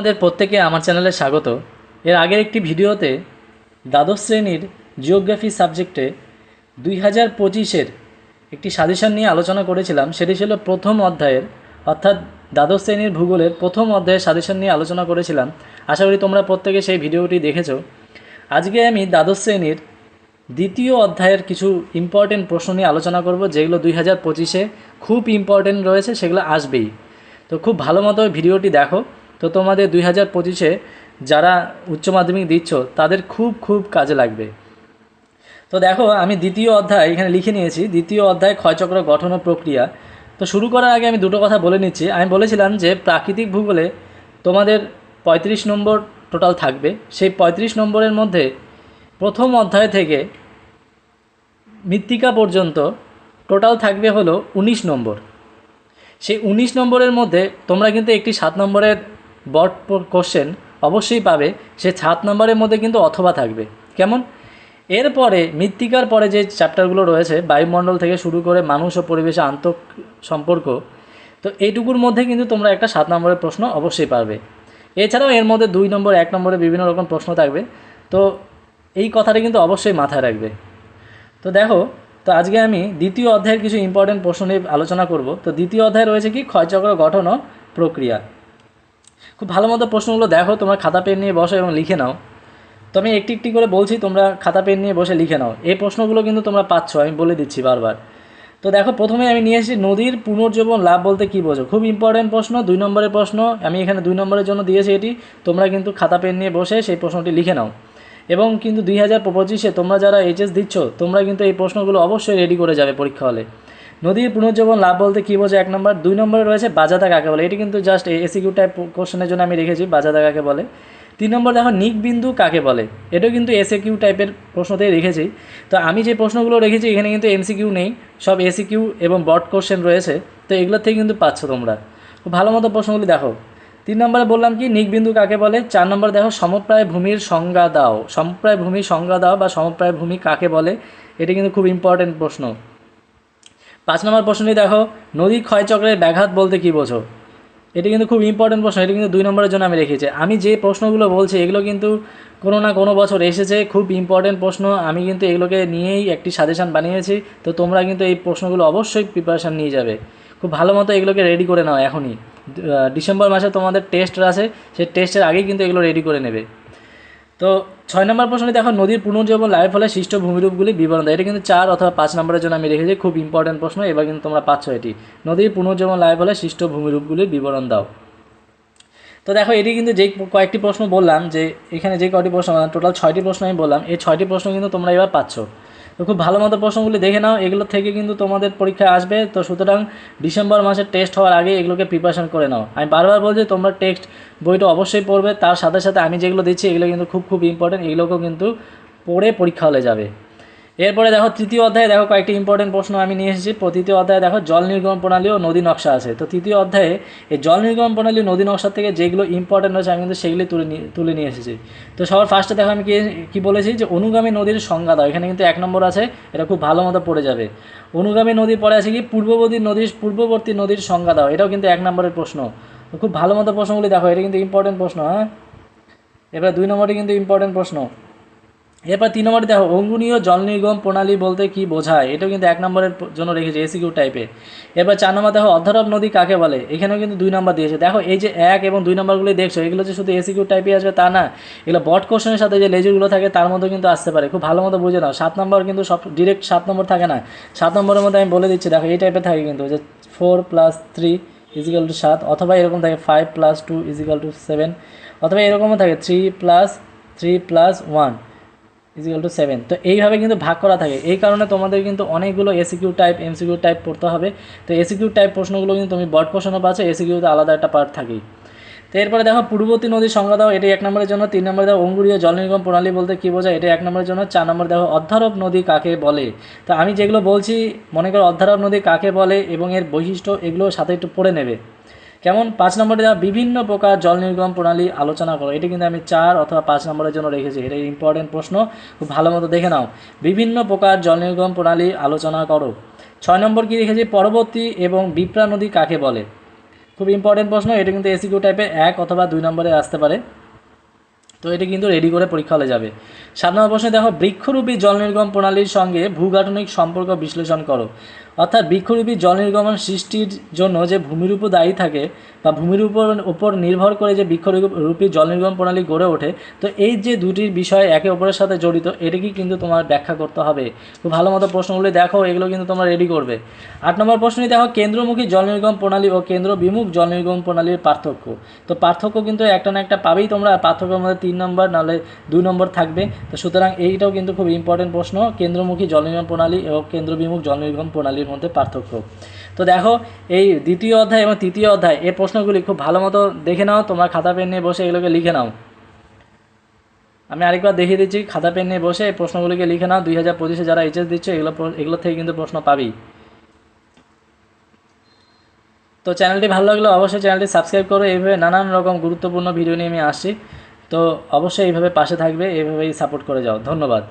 আমাদের প্রত্যেকে আমার চ্যানেলে স্বাগত। এর আগের একটি ভিডিওতে দ্বাদশ শ্রেণির জিওগ্রাফি সাবজেক্টে দুই হাজার পঁচিশের একটি সাজেশন নিয়ে আলোচনা করেছিলাম। সেটি ছিল প্রথম অধ্যায়ের, অর্থাৎ দ্বাদশ শ্রেণির ভূগোলের প্রথম অধ্যায়ের সাজেশন নিয়ে আলোচনা করেছিলাম। আশা করি তোমরা প্রত্যেকে সেই ভিডিওটি দেখেছ। আজকে আমি দ্বাদশ শ্রেণির দ্বিতীয় অধ্যায়ের কিছু ইম্পর্টেন্ট প্রশ্ন নিয়ে আলোচনা করব, যেগুলো দুই হাজার পঁচিশে খুব ইম্পর্টেন্ট রয়েছে, সেগুলো আসবেই। তো খুব ভালো মতো ভিডিওটি দেখো। তো তোমাদের দুই হাজার পঁচিশে যারা উচ্চ মাধ্যমিক দিচ্ছ, তাদের খুব খুব কাজে লাগবে। তো দেখো, আমি দ্বিতীয় অধ্যায় এখানে লিখে নিয়েছি। দ্বিতীয় অধ্যায় ক্ষয়চক্র গঠন ও প্রক্রিয়া। তো শুরু করার আগে আমি দুটো কথা বলে নিচ্ছি। আমি বলেছিলাম যে প্রাকৃতিক ভূগোলে তোমাদের পঁয়ত্রিশ নম্বর টোটাল থাকবে। সেই পঁয়ত্রিশ নম্বরের মধ্যে প্রথম অধ্যায় থেকে মৃত্তিকা পর্যন্ত টোটাল থাকবে হলো উনিশ নম্বর। সেই উনিশ নম্বরের মধ্যে তোমরা কিন্তু একটি সাত নম্বরের বট কোশ্চেন অবশ্যই পাবে। সে সাত নম্বরের মধ্যে কিন্তু অথবা থাকবে। কেমন? এরপরে মৃত্তিকার পরে যে চ্যাপ্টারগুলো রয়েছে, বায়ুমণ্ডল থেকে শুরু করে মানুষ ও পরিবেশে আন্ত সম্পর্ক, তো এইটুকুর মধ্যে কিন্তু তোমরা একটা সাত নম্বরের প্রশ্ন অবশ্যই পারবে। এছাড়াও এর মধ্যে দুই নম্বর, এক নম্বরে বিভিন্ন রকম প্রশ্ন থাকবে। তো এই কথাটা কিন্তু অবশ্যই মাথায় রাখবে। তো দেখো, তো আজকে আমি দ্বিতীয় অধ্যায়ের কিছু ইম্পর্টেন্ট প্রশ্ন নিয়ে আলোচনা করব। তো দ্বিতীয় অধ্যায় রয়েছে কি? ক্ষয়চক্র গঠন ও প্রক্রিয়া। খুব ভালো মতো প্রশ্নগুলো দেখো, তোমরা খাতা, পেন নিয়ে বসো এবং লিখে নাও। তো আমি একটি একটি করে বলছি, তোমরা খাতা, পেন নিয়ে বসে লিখে নাও। এই প্রশ্নগুলো কিন্তু তোমরা পাচ্ছ, আমি বলে দিচ্ছি বারবার। তো দেখো, প্রথমে আমি নিয়ে এসেছি, নদীর পুনর্জীবন লাভ বলতে কী বোঝো? খুব ইম্পর্টেন্ট প্রশ্ন, দুই নম্বরের প্রশ্ন, আমি এখানে দুই নম্বরের জন্য দিয়েছি এটি। তোমরা কিন্তু খাতা, পেন নিয়ে বসে সেই প্রশ্নটি লিখে নাও। এবং কিন্তু দুই হাজার পঁচিশে তোমরা যারা এইচএস দিচ্ছ, তোমরা কিন্তু এই প্রশ্নগুলো অবশ্যই রেডি করে যাবে পরীক্ষা হলে। নদীর পুনর্জীবন লাভ বলতে কী বোঝে এক নম্বর। দুই নম্বরে রয়েছে বাজাদা কাকে বলে? এটি কিন্তু জাস্ট এসিকিউ টাইপ কোশ্চেনের জন্য আমি রেখেছি, বাজাদা কাকে বলে। তিন নম্বর দেখো নিক বিন্দু কাকে বলে? এটাও কিন্তু এসএকিউ টাইপের প্রশ্নতেই রেখেছি। তো আমি যে প্রশ্নগুলো রেখেছি, এখানে কিন্তু এমসিকিউ নেই, সব এসিকিউ এবং বট কোশ্চেন রয়েছে। তো এগুলোর থেকে কিন্তু পাচ্ছ তোমরা। খুব ভালো মতো প্রশ্নগুলি দেখো। তিন নম্বরে বললাম কি নিক বিন্দু কাকে বলে? চার নম্বরে দেখো, সমপ্রায় ভূমির সংজ্ঞা দাও। সমপ্রায় ভূমির সংজ্ঞা দাও বা সমপ্রায় ভূমি কাকে বলে? এটি কিন্তু খুব ইম্পর্টেন্ট প্রশ্ন। পাঁচ নম্বর প্রশ্নটি দেখো, নদী ক্ষয়চক্রের ব্যাঘাত বলতে কী বোঝো? এটি কিন্তু খুব ইম্পর্টেন্ট প্রশ্ন, এটি কিন্তু দুই নম্বরের জন্য আমি রেখেছি। আমি যে প্রশ্নগুলো বলছি, এগুলো কিন্তু কোনো না কোনো বছর এসেছে, খুব ইম্পর্টেন্ট প্রশ্ন। আমি কিন্তু এগুলোকে নিয়েই একটি সাজেশান বানিয়েছি, তো তোমরা কিন্তু এই প্রশ্নগুলো অবশ্যই প্রিপারেশান নিয়ে যাবে। খুব ভালো মতো এগুলোকে রেডি করে নাও এখনই। ডিসেম্বর মাসে তোমাদের টেস্ট আছে, সেই টেস্টের আগেই কিন্তু এগুলো রেডি করে নেবে। তো ছয় নম্বর প্রশ্নে দেখো, নদীর পুনর্জীবন লাভের ফলে সৃষ্ট ভূমিরূপগুলি বিবরণ দেয়। এটা কিন্তু চার অথবা পাঁচ নম্বরের জন্য আমি রেখেছি, খুব ইম্পর্টেন্ট প্রশ্ন, এবার কিন্তু তোমরা পাচ্ছ এটি। নদীর পুনর্জীবন লাভের ফলে সৃষ্ট ভূমিরূপগুলির বিবরণ দাও। তো দেখো, এটি কিন্তু যে কয়েকটি প্রশ্ন বললাম, যে এখানে যে কয়টি প্রশ্ন টোটাল ছয়টি প্রশ্ন আমি বললাম, এই ছয়টি প্রশ্ন কিন্তু তোমরা এবার পাচ্ছ। তো খুব ভালো মতো প্রশ্নগুলি দেখে নাও। এগুলো থেকে কিন্তু তোমাদের পরীক্ষা আসবে। তো সুতরাং ডিসেম্বর মাসের টেস্ট হওয়ার আগে এগুলোকে প্রিপারেশন করে নাও। আমি বারবার বলছি, তোমরা টেক্সট বইটা অবশ্যই পড়বে। তার সাথে সাথে আমি যেগুলো দিচ্ছি, এগুলো কিন্তু খুব খুব ইম্পর্টেন্ট এগুলোকেও কিন্তু পড়ে পরীক্ষা হলে যাবে। এরপরে দেখো তৃতীয় অধ্যায়ে দেখো কয়েকটি ইম্পর্টেন্ট প্রশ্ন আমি নিয়ে এসেছি। তৃতীয় অধ্যায়ে দেখো জল নির্গমন প্রণালী ও নদী নকশা আছে। তো তৃতীয় অধ্যায়ে এই জল নির্গমন প্রণালী নদী নকশা থেকে যেগুলো ইম্পর্টেন্ট রয়েছে, আমি কিন্তু সেগুলি তুলে তুলে নিয়ে এসেছি। তো সবার ফার্স্টে দেখো আমি কি বলেছি যে অনুগামী নদীর সংজ্ঞা দাও। এখানে কিন্তু এক নম্বর আছে, এটা খুব ভালো মতো পড়ে যাবে। অনুগামী নদীর পরে আছে কি? পূর্ববর্তী নদীর পূর্ববর্তী নদীর সংজ্ঞা দাও। এটাও কিন্তু এক নম্বরের প্রশ্ন। খুব ভালো মতো প্রশ্নগুলি দেখো, এটা কিন্তু ইম্পর্টেন্ট প্রশ্ন হ্যাঁ? এবার দুই নম্বরটি কিন্তু ইম্পর্টেন্ট প্রশ্ন। এরপর তিন নম্বরে দেখো, অঙ্গুনীয় জল নির্গম প্রণালী বলতে কি বোঝায়? এটাও কিন্তু এক নম্বরের জন্য রেখেছে এসিকিউ টাইপে এরপর চার নম্বর দেখো অধ্যরব নদী কাকে বলে? এখানেও কিন্তু দুই নম্বর দিয়েছে। দেখো, এই যে এক এবং দুই নম্বরগুলি দেখছ, এগুলো যে শুধু এসিকিউ টাইপে আসবে তা না, এগুলো বট কোশ্চেনের সাথে যে লেজুরগুলো থাকে তার মধ্যে কিন্তু আসতে পারে। খুব ভালো মতো বুঝে নাও, সাত নম্বর কিন্তু সব ডিরেক্ট সাত নম্বর থাকে না। সাত নম্বরের মধ্যে আমি বলে দিচ্ছি, দেখো, এই টাইপের থাকে কিন্তু, যে four plus three equal to সাত, অথবা এরকম থাকে five plus two equal to seven অথবা এরকমও থাকে three plus three plus one equal to seven তো এইভাবে কিন্তু ভাগ করা থাকে। এই কারণে তোমাদের কিন্তু অনেকগুলো এসিকিউ টাইপ এমসিকিউ টাইপ পড়তে হবে। তো এসিকিউ টাইপ প্রশ্নগুলো কিন্তু তুমি বট প্রশ্ন পাচ্ছ এসিকিউতে আলাদা একটা পার্ট থাকেই। তো এরপরে দেখো, পূর্ববর্তী নদীর সংজ্ঞা দাও। এটি এক নম্বরের জন্য। তিন নম্বরে দেখো, অঙ্গুরীয় জল নির্গম প্রণালী বলতে কী বোঝায়? এটা এক নম্বরের জন্য। চার নম্বর দেখো অধ্যারব নদী কাকে বলে? তো আমি যেগুলো বলছি, মনে করো অধ্যারব নদী কাকে বলে এবং এর বৈশিষ্ট্য এগুলো সাথে একটু পড়ে নেবে। কেমন? পাঁচ নম্বরে দেওয়া বিভিন্ন প্রকার জল নির্গম প্রণালী আলোচনা করো। এটি কিন্তু আমি চার অথবা পাঁচ নম্বরের জন্য রেখেছি। এটা ইম্পর্টেন্ট প্রশ্ন। খুব ভালো মতো দেখে নাও। বিভিন্ন প্রকার জল নির্গম প্রণালী আলোচনা করো। ছয় নম্বর কি রেখেছি? পরবর্তী এবং বিপ্রা নদী কাকে বলে? খুব ইম্পর্টেন্ট প্রশ্ন। এটা কিন্তু এসিকিউ টাইপের এক অথবা দুই নম্বরে আসতে পারে। তো এটা কিন্তু রেডি করে পরীক্ষা হলে যাবে। সাত নম্বর প্রশ্নে দেখো, বৃক্ষরূপী জল নির্গম প্রণালীর সঙ্গে ভূগাঠনিক সম্পর্ক বিশ্লেষণ করো। অর্থাৎ বৃক্ষরূপী জল নির্গমন সৃষ্টির জন্য যে ভূমির উপর দায়ী থাকে বা ভূমির উপর উপর নির্ভর করে যে বৃক্ষরূপী জল নির্গমন প্রণালী গড়ে ওঠে, তো এই যে দুটির বিষয় একে অপরের সাথে জড়িত, এটাকেই কিন্তু তোমার ব্যাখ্যা করতে হবে। খুব ভালো মতো প্রশ্নগুলি দেখো, এগুলো কিন্তু তোমরা রেডি করবে। আট নম্বর প্রশ্নটি দেখো, কেন্দ্রমুখী জল নির্গম প্রণালী ও কেন্দ্র বিমুখ জল প্রণালীর পার্থক্য। তো পার্থক্য কিন্তু একটা না একটা পাবেই তোমরা পার্থক্যের মধ্যে তিন নম্বর, নাহলে দুই নম্বর থাকবে। তো সুতরাং এইটাও কিন্তু খুব ইম্পর্টেন্ট প্রশ্ন, কেন্দ্রমুখী জল নির্গম প্রণালী এবং কেন্দ্র বিমুখ জল নির্গম প্রণালীর মধ্যে পার্থক্য। তো দেখো, এই দ্বিতীয় অধ্যায় এবং তৃতীয় অধ্যায়, এই প্রশ্নগুলি খুব ভালো মতো দেখে নাও, তোমরা খাতা পেন নিয়ে বসে এগুলোকে লিখে নাও। আমি আরেকবার দেখিয়ে দিচ্ছি, খাতা পেন নিয়ে বসে এই প্রশ্নগুলিকে লিখে নাও, দুই হাজার পঁচিশে যারা এইচএস দিচ্ছে, এগুলো এগুলো থেকে কিন্তু প্রশ্ন পাবি। তো চ্যানেলটি ভালো লাগলে অবশ্যই চ্যানেলটি সাবস্ক্রাইব করো, এইভাবে নানান রকম গুরুত্বপূর্ণ ভিডিও নিয়ে আমি আসছি। তো অবশ্যই এইভাবে পাশে থাকবে, এইভাবেই সাপোর্ট করে যাও। ধন্যবাদ।